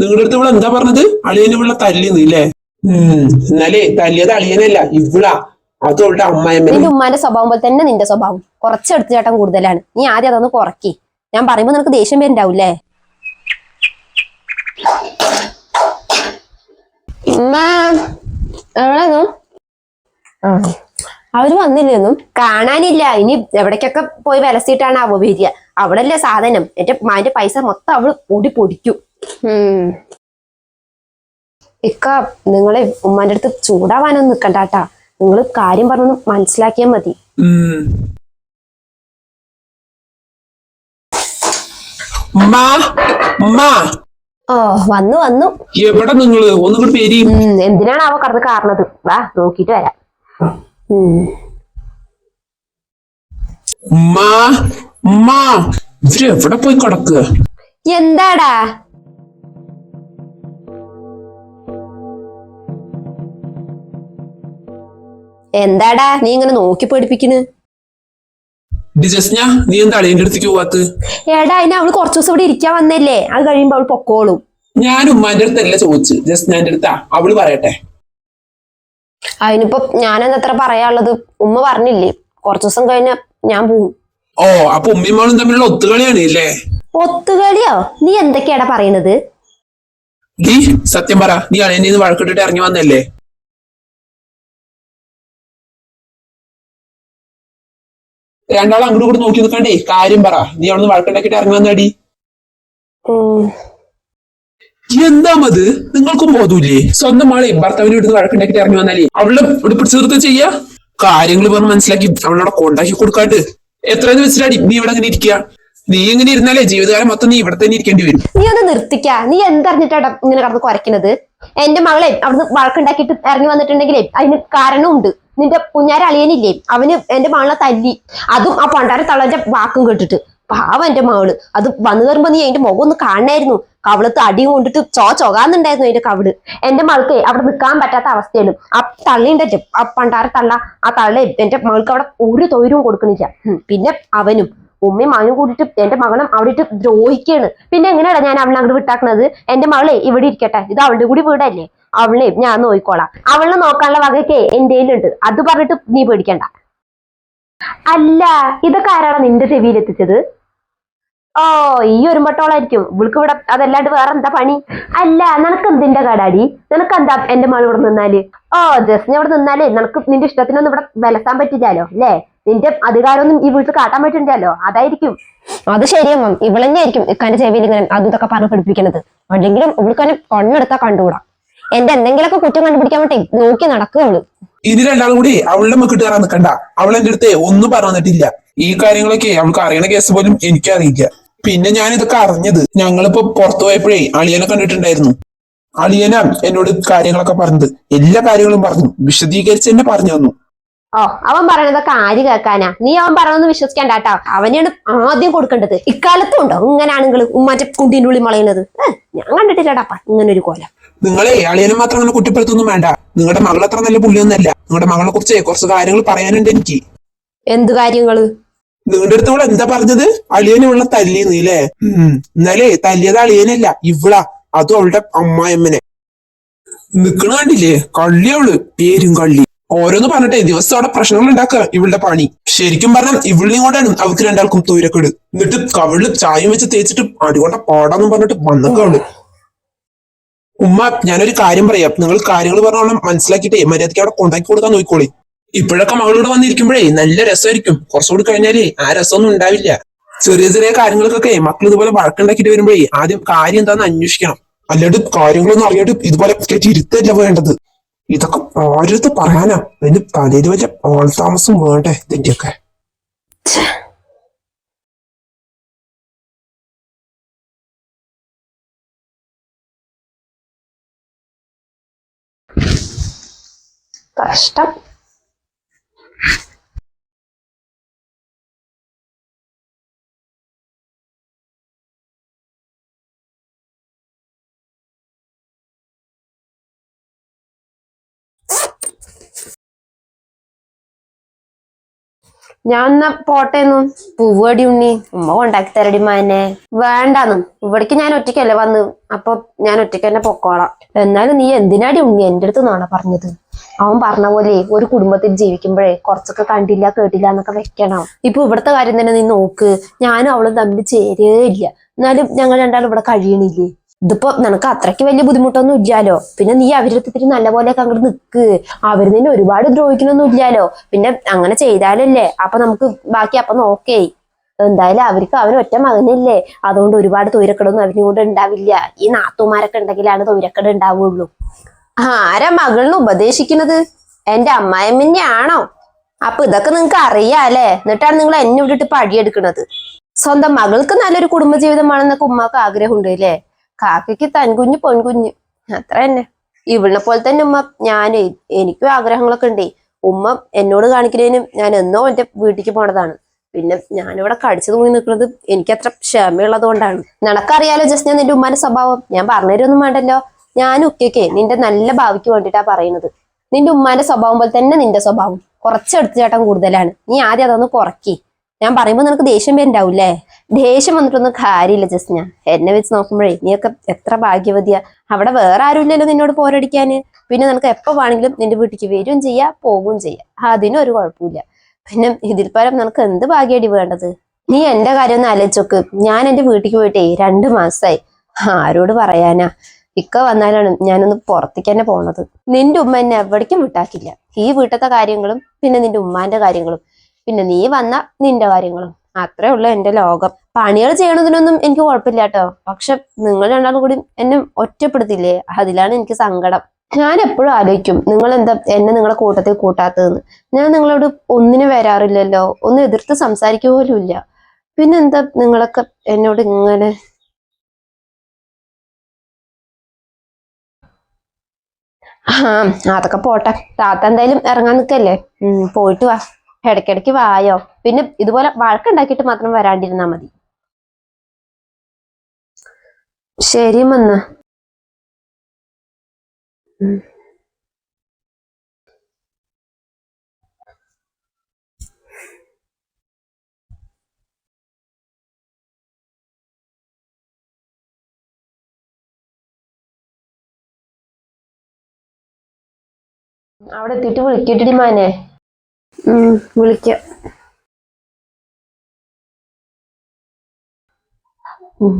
നിങ്ങളുടെ അടുത്ത് ഇവിടെ എന്താ പറഞ്ഞത്? അളിയനെ ഇവിടെ തല്ലിന്ന് ഇല്ലേ? ഉം എന്നാലേ തല്ലിയത് അളിയനല്ല ഇവിളാ. അതുകൊണ്ട് അമ്മായിമ്മ നിന്റെ ഉമ്മാന്റെ സ്വഭാവം പോലെ തന്നെ നിന്റെ സ്വഭാവം. കുറച്ച് എടുത്തുചാട്ടം കൂടുതലാണ്. നീ ആദ്യം അതൊന്ന് കുറക്കി. ഞാൻ പറയുമ്പോ നിനക്ക് ദേഷ്യം വരുന്നുണ്ടാവൂലേ അവർ വന്നില്ലെന്നും കാണാനില്ല. ഇനി എവിടേക്കൊക്കെ പോയി വിലസിട്ടാണ് അവ വരിക. അവിടെ അല്ലേ സാധനം. എന്റെ മാന്റെ പൈസ മൊത്തം അവൾ ഓടി പൊടിക്കും. ഇക്ക നിങ്ങളെ ഉമ്മാന്റെ അടുത്ത് ചൂടാവാനൊന്നും നിക്കണ്ടാട്ടാ. നിങ്ങൾ കാര്യം പറഞ്ഞൊന്നും മനസ്സിലാക്കിയാൽ മതി. ഓ വന്നു വന്നു. എവിടെ നിങ്ങൾ? ഒന്നും എന്തിനാണ് അവ കടന്ന് കാരണത്? വാ നോക്കിട്ട് വരാം. എവിടെ പോയി കിടക്കുക എന്താടാ? എന്താടാ നീ ഇങ്ങനെ നോക്കി പഠിപ്പിക്കുന്നു ഡിജസ്ഞ നീ എന്താ എന്റെ അടുത്തേക്ക് പോവാത്ത്? എടാ അതിന് അവൾ കുറച്ചു ദിവസം ഇവിടെ ഇരിക്കാൻ വന്നല്ലേ? അത് കഴിയുമ്പോ അവൾ പൊക്കോളും. ഞാൻ ഉമ്മാന്റെ അടുത്തല്ല ചോദിച്ചു ജസ്നാന്റെ അടുത്താ. അവൾ പറയട്ടെ. അതിനിപ്പോ ഞാനെന്തത്ര പറയാനുള്ളത്? ഉമ്മ പറഞ്ഞില്ലേ? കുറച്ചു ദിവസം കഴിഞ്ഞ ഞാൻ പോവും. ഓ അപ്പൊ ഉമ്മയും മോളും തമ്മിലുള്ള ഒത്തുകളിയാണ് ഇല്ലേ? ഒത്തുകളിയോ? നീ എന്തൊക്കെയാടാ പറയുന്നത് നീ സത്യം പറ. നീ അണേന്ന് വഴക്കിട്ടിട്ട് ഇറങ്ങി വന്നല്ലേ? രണ്ടാളും അങ്ങോട്ട് കൂടെ നോക്കി നിൽക്കണ്ടേ? കാര്യം പറ. നീ അവിടെ നിന്ന് വഴക്കുണ്ടാക്കിട്ട് ഇറങ്ങി വന്നടി. എന്താമത്? നിങ്ങൾക്കും ബോധമില്ലേ? സ്വന്തം ആളെ ഭർത്താവിനെ ഇവിടുന്ന് വഴക്കുണ്ടാക്കിട്ട് ഇറങ്ങി വന്നാലേ അവളെ ഇവിടെ പിടിച്ചു നിർത്ത ചെയ്യാ. കാര്യങ്ങൾ പറഞ്ഞ് മനസ്സിലാക്കി അവളോടെ കോണ്ടാക്കി കൊടുക്കാണ്ട്. എത്രയെന്ന് വെച്ചിട്ടാടി നീ ഇവിടെ അങ്ങനെ ഇരിക്കുക? നീ ഇങ്ങനെ ഇരുന്നാലേ ജീവിതകാലം മൊത്തം നീ ഇവിടെ തന്നെ ഇരിക്കേണ്ടി വരും. നീ ഒന്ന് നിർത്തിക്ക. നീ എന്തറിഞ്ഞിട്ടാ ഇങ്ങനെ കടന്ന് കുറയ്ക്കുന്നത് എന്റെ മകളെ അവിടുന്ന് വഴക്കുണ്ടാക്കിയിട്ട് ഇറങ്ങി വന്നിട്ടുണ്ടെങ്കിലേ അതിന് കാരണമുണ്ട്. നിന്റെ കുഞ്ഞാര അളിയനില്ലേ അവന് എന്റെ മകളെ തല്ലി. അതും ആ പണ്ടാര തള്ളന്റെ വാക്കും കേട്ടിട്ട്. പാവം എന്റെ മകൾ അത് വന്നു കയറുമ്പോ നീ അതിന്റെ മുഖം ഒന്ന് കാണണായിരുന്നു. കവിളത്ത് അടി കൊണ്ടിട്ട് ചോ ചൊകാന്നുണ്ടായിരുന്നു അതിന്റെ കവിൾ. എന്റെ മകൾക്ക് അവിടെ നിൽക്കാൻ പറ്റാത്ത അവസ്ഥയാണ് ആ തള്ളിണ്ടല്ലേ ആ പണ്ടാര തള്ള ആ തള്ള എന്റെ മകൾക്ക് അവിടെ ഒരു തൊഴിലും കൊടുക്കണില്ല. പിന്നെ അവനും ഉമ്മയും മകനും കൂടിയിട്ട് എന്റെ മകളും അവിടെ ഇട്ട് ദ്രോഹിക്കുകയാണ്. പിന്നെ എങ്ങനെയാണ് ഞാൻ അവളെ അങ്ങോട്ട് വിട്ടാക്കണത്? എന്റെ മകളെ ഇവിടെ ഇരിക്കട്ടെ. ഇത് അവളുടെ കൂടി വീടല്ലേ? അവളെ ഞാൻ നോക്കിക്കോളാം. അവളെ നോക്കാനുള്ള വകയൊക്കെ ഉണ്ട് അത് പറഞ്ഞിട്ട് നീ പേടിക്കണ്ട. അല്ല ഇതൊക്കെ ആരാണ് നിന്റെ ചെവിയിൽ എത്തിച്ചത്? ഓ ഈ ഒരു മട്ടോളായിരിക്കും ഇവൾക്ക് ഇവിടെ അതല്ലാണ്ട് വേറെ എന്താ പണി? അല്ല നിനക്ക് എന്തിന്റെ കടാടി? നിനക്ക് എന്താ എന്റെ മകൾ ഇവിടെ നിന്നാൽ ഓ ജസ്റ്റിന് ഇവിടെ നിന്നാലേ നിനക്ക് നിന്റെ ഇഷ്ടത്തിനൊന്നും ഇവിടെ വിലസാൻ പറ്റില്ലല്ലോ അല്ലേ? നിന്റെ അധികാരമൊന്നും ഈ വീട്ടിൽ കാട്ടാൻ പറ്റില്ലല്ലോ അതായിരിക്കും. അത് ശരിയമ്മ ഇവളെന്നെ ആയിരിക്കും ഇക്കാന്റെ ചെവിയിൽ ഇങ്ങനെ അതും ഇതൊക്കെ പറഞ്ഞ് പഠിപ്പിക്കുന്നത് അല്ലെങ്കിലും ഇവൾക്കാനെ കണ്ണെടുത്താ കണ്ടുകൂടാ. എന്റെ എന്തെങ്കിലുമൊക്കെ കുറ്റം കണ്ടുപിടിക്കാൻ വേണ്ടി നോക്കി നടക്കുകയുള്ളൂ. ഇനി രണ്ടാളും കൂടി അവളുടെ മക്കിട്ട് കയറാൻ നിൽക്കണ്ട അവൾ എന്റെ അടുത്ത് ഒന്നും പറഞ്ഞിട്ടില്ല ഈ കാര്യങ്ങളൊക്കെ അവൾക്ക് അറിയണ കേസ് പോലും എനിക്കറിയില്ല പിന്നെ ഞാൻ ഇതൊക്കെ അറിഞ്ഞത് ഞങ്ങളിപ്പോ പുറത്തു പോയപ്പോഴേ അളിയനെ കണ്ടിട്ടുണ്ടായിരുന്നു. അളിയന എന്നോട് കാര്യങ്ങളൊക്കെ പറഞ്ഞത്. എല്ലാ കാര്യങ്ങളും പറഞ്ഞു. വിശദീകരിച്ച് തന്നെ പറഞ്ഞു തന്നു. ഓ അവൻ പറയണതൊക്കെ ആര് കേൾക്കാനാ? നീ അവൻ പറയണമെന്ന് വിശ്വസിക്കണ്ട കേട്ടോ. അവനെയാണ് ആദ്യം കൊടുക്കേണ്ടത്. ഇക്കാലത്തും ഉണ്ടോ? ഇങ്ങനാണെങ്കിൽ ഉമ്മാറ്റ കുണ്ടിന്റെ ഉള്ളി മുളയുന്നത്. ഞാൻ കണ്ടിട്ടില്ലടാപ്പ ഇങ്ങനെ ഒരു കോലം. നിങ്ങളെ അളിയനെ മാത്രം അങ്ങനെ കുറ്റപ്പെടുത്തൊന്നും വേണ്ട. നിങ്ങളുടെ മകൾ അത്ര നല്ല പുള്ളിയൊന്നല്ല. നിങ്ങളുടെ മകളെ കുറിച്ച് കുറച്ച് കാര്യങ്ങൾ പറയാനുണ്ട് എനിക്ക്. എന്ത് കാര്യങ്ങൾ? നിങ്ങളുടെ അടുത്ത് ഇവിടെ എന്താ പറഞ്ഞത്? അളിയനെ ഉള്ള തല്ലിന്ന് ഇല്ലേ? ഇന്നലെ തല്ലിയത് അളിയനല്ല ഇവളാ. അതും അവളുടെ അമ്മായിമ്മനെ നിക്കണ കണ്ടില്ലേ? കള്ളി അവൾ. പേരും കള്ളി. ഓരോന്ന് പറഞ്ഞിട്ടേ ദിവസം അവിടെ പ്രശ്നങ്ങൾ ഉണ്ടാക്കുക ഇവളുടെ പണി. ശരിക്കും പറഞ്ഞാൽ ഇവളിനെയും കൊണ്ടാണ് അവർക്ക് രണ്ടാൾക്കും തൊയിരക്കേട് എന്നിട്ട് കവിളിൽ ചായം വെച്ച് തേച്ചിട്ട് അടികൊണ്ട പാടാന്നും പറഞ്ഞിട്ട് വന്നൊക്കെ അവൾ. ഉമ്മ ഞാനൊരു കാര്യം പറയാം. നിങ്ങൾ കാര്യങ്ങൾ പറഞ്ഞോളം. മനസ്സിലാക്കിയിട്ടേ മര്യാദയ്ക്ക് അവിടെ കൊണ്ടാക്കി കൊടുക്കാൻ നോക്കിക്കോളി. ഇപ്പോഴൊക്കെ മകളോട് വന്നിരിക്കുമ്പോഴേ നല്ല രസമായിരിക്കും. കുറച്ചുകൂടി കഴിഞ്ഞാലേ ആ രസമൊന്നും ഉണ്ടാവില്ല. ചെറിയ ചെറിയ കാര്യങ്ങൾക്കൊക്കെ മക്കൾ ഇതുപോലെ വഴക്കുണ്ടാക്കിയിട്ട് വരുമ്പോഴേ ആദ്യം കാര്യം എന്താണെന്ന് അന്വേഷിക്കണം. അല്ലാണ്ട് കാര്യങ്ങളൊന്നും അറിയാണ്ട് ഇതുപോലെ ഇരുത്തല്ല വേണ്ടത്. ഇതൊക്കെ ഓരോരുത്തർ പറയാനാ? അതിന് തലയിൽ വല്ല ആൾ താമസം വേണ്ടേ ഇതിന്റെയൊക്കെ? കഷ്ടം. ഞാൻ എന്നാ പോട്ടേന്നു? പൂവടി ഉണ്ണി. ഉമ്മ കൊണ്ടാക്കി തരടി മാനെ. വേണ്ടാന്നു. ഇവിടേക്ക് ഞാൻ ഒറ്റയ്ക്കല്ലേ വന്ന്. അപ്പൊ ഞാൻ ഒറ്റയ്ക്ക് തന്നെ പൊക്കോളാം. എന്നാലും നീ എന്തിനാടി ഉണ്ണി? എന്റെ അടുത്ത് നാണ പറഞ്ഞത്. അവൻ പറഞ്ഞ പോലെ ഒരു കുടുംബത്തിൽ ജീവിക്കുമ്പോഴേ കുറച്ചൊക്കെ കണ്ടില്ല കേട്ടില്ല എന്നൊക്കെ വെക്കണം. ഇപ്പൊ ഇവിടുത്തെ കാര്യം തന്നെ നീ നോക്ക്. ഞാനും അവളും തമ്മിൽ ചേരേയില്ല. എന്നാലും ഞങ്ങൾ രണ്ടാളും ഇവിടെ കഴിയണില്ലേ? ഇതിപ്പോ നിനക്ക് അത്രയ്ക്ക് വലിയ ബുദ്ധിമുട്ടൊന്നും ഇല്ലാലോ? പിന്നെ നീ ഇത്തിരി നല്ല പോലെയൊക്കെ അങ്ങോട്ട് നിക്ക്. അവർ നിന്നെ ഒരുപാട് ദ്രോഹിക്കണൊന്നും ഇല്ലാലോ? പിന്നെ അങ്ങനെ ചെയ്താലല്ലേ? അപ്പൊ നമുക്ക് ബാക്കി അപ്പൊ നോക്കേ. എന്തായാലും അവർക്ക് അവൻ ഒറ്റ മകനല്ലേ. അതുകൊണ്ട് ഒരുപാട് തൊയിരക്കടൊന്നും അവനും കൊണ്ട് ഉണ്ടാവില്ല. ഈ നാത്തുമാരൊക്കെ ഉണ്ടെങ്കിലാണ് തൊയിരക്കട ഉണ്ടാവുള്ളൂ. ആരാ മകളിന് ഉപദേശിക്കുന്നത്? എന്റെ അമ്മായിമ്മന്നെയാണോ അപ്പൊ ഇതൊക്കെ നിങ്ങക്ക് അറിയാല്ലേ? എന്നിട്ടാണ് നിങ്ങൾ എന്നെ വിട്ടിട്ട് പഴിയെടുക്കുന്നത്. സ്വന്തം മകൾക്ക് നല്ലൊരു കുടുംബജീവിതം വേണമെന്നൊക്കെ ഉമ്മാക്ക് ആഗ്രഹമുണ്ട് അല്ലേ? കാക്കയ്ക്ക് തൻകുഞ്ഞ് പൊൻകുഞ്ഞ്. അത്ര തന്നെ. ഇവളിനെ പോലെ തന്നെ ഉമ്മ ഞാൻ എനിക്കും ആഗ്രഹങ്ങളൊക്കെ ഉണ്ടേ. ഉമ്മ എന്നോട് കാണിക്കുന്നതിനും ഞാൻ എന്നോ എന്റെ വീട്ടിലേക്ക് പോണതാണ്. പിന്നെ ഞാനിവിടെ കടിച്ചു തൂങ്ങി നിൽക്കുന്നത് എനിക്ക് അത്ര ക്ഷമയുള്ളത് കൊണ്ടാണ് നിനക്കറിയാലോ ജസ്റ്റ് ഞാൻ നിന്റെ ഉമ്മാന്റെ സ്വഭാവം. ഞാൻ പറഞ്ഞുതരൊന്നും വേണ്ടല്ലോ. ഞാനും ഒക്കെയൊക്കെ നിന്റെ നല്ല ഭാവിക്ക് വേണ്ടിയിട്ടാ പറയുന്നത്. നിന്റെ ഉമ്മാന്റെ സ്വഭാവം പോലെ തന്നെ നിന്റെ സ്വഭാവം. കുറച്ച് ചേട്ടൻ കൂടുതലാണ്. നീ ആദ്യം അതൊന്ന് കുറക്കി. ഞാൻ പറയുമ്പോൾ നിനക്ക് ദേഷ്യം വരണ്ടാവൂല്ലേ? ദേഷ്യം വന്നിട്ടൊന്നും കാര്യമില്ല ജസ്റ്റ് ഞാൻ എന്നെ വെച്ച് നോക്കുമ്പോഴേ നീയൊക്കെ എത്ര ഭാഗ്യവതിയാ. അവിടെ വേറെ ആരുമില്ലല്ലോ നിന്നോട് പോരടിക്കാന്. പിന്നെ നിനക്ക് എപ്പോ വേണമെങ്കിലും നിന്റെ വീട്ടിലേക്ക് വരും ചെയ്യാം പോകും ചെയ്യാം. അതിനും ഒരു കുഴപ്പമില്ല. പിന്നെ ഇതിൽ പരം നിനക്ക് എന്ത് ഭാഗ്യടി വേണ്ടത്? നീ എന്റെ കാര്യം ഒന്ന് ആലോചിച്ചോക്ക് ഞാൻ എന്റെ വീട്ടിലേക്ക് പോയിട്ടേ രണ്ടു മാസമായി ആരോട് പറയാനാ? ഇക്ക വന്നാലാണ് ഞാനൊന്ന് പുറത്തേക്ക് തന്നെ പോണത്. നിന്റെ ഉമ്മ എന്നെ എവിടേക്കും വിട്ടാക്കില്ല. ഈ വീട്ടത്തെ കാര്യങ്ങളും പിന്നെ നിന്റെ ഉമ്മാന്റെ കാര്യങ്ങളും പിന്നെ നീ വന്ന നിന്റെ കാര്യങ്ങളും. അത്രേ ഉള്ളൂ എന്റെ ലോകം. പണികൾ ചെയ്യണതിനൊന്നും എനിക്ക് കുഴപ്പമില്ല കേട്ടോ പക്ഷെ നിങ്ങൾ രണ്ടാളും കൂടി എന്നെ ഒറ്റപ്പെടുത്തില്ലേ? അതിലാണ് എനിക്ക് സങ്കടം. ഞാൻ എപ്പോഴും ആലോചിക്കും നിങ്ങൾ എന്താ എന്നെ നിങ്ങളെ കൂട്ടത്തിൽ കൂട്ടാത്തതെന്ന്. ഞാൻ നിങ്ങളോട് ഒന്നിനു വരാറില്ലല്ലോ. ഒന്നും എതിർത്ത് സംസാരിക്കുക പോലും ഇല്ല. പിന്നെന്താ നിങ്ങളൊക്കെ എന്നോട് ഇങ്ങനെ ആ അതൊക്കെ പോട്ടെ. താത്ത എന്തായാലും ഇറങ്ങാൻ നിൽക്കല്ലേ പോയിട്ട് വാ. ഇടയ്ക്കിടയ്ക്ക് വായോ. പിന്നെ ഇതുപോലെ വഴക്കുണ്ടാക്കിയിട്ട് മാത്രം വരാണ്ടിരുന്നാ മതി. ശരി മന്ന. അവിടെ എത്തിയിട്ട് വിളിക്കട്ടിടി മാനെ. വിളിക്ക. ഉം.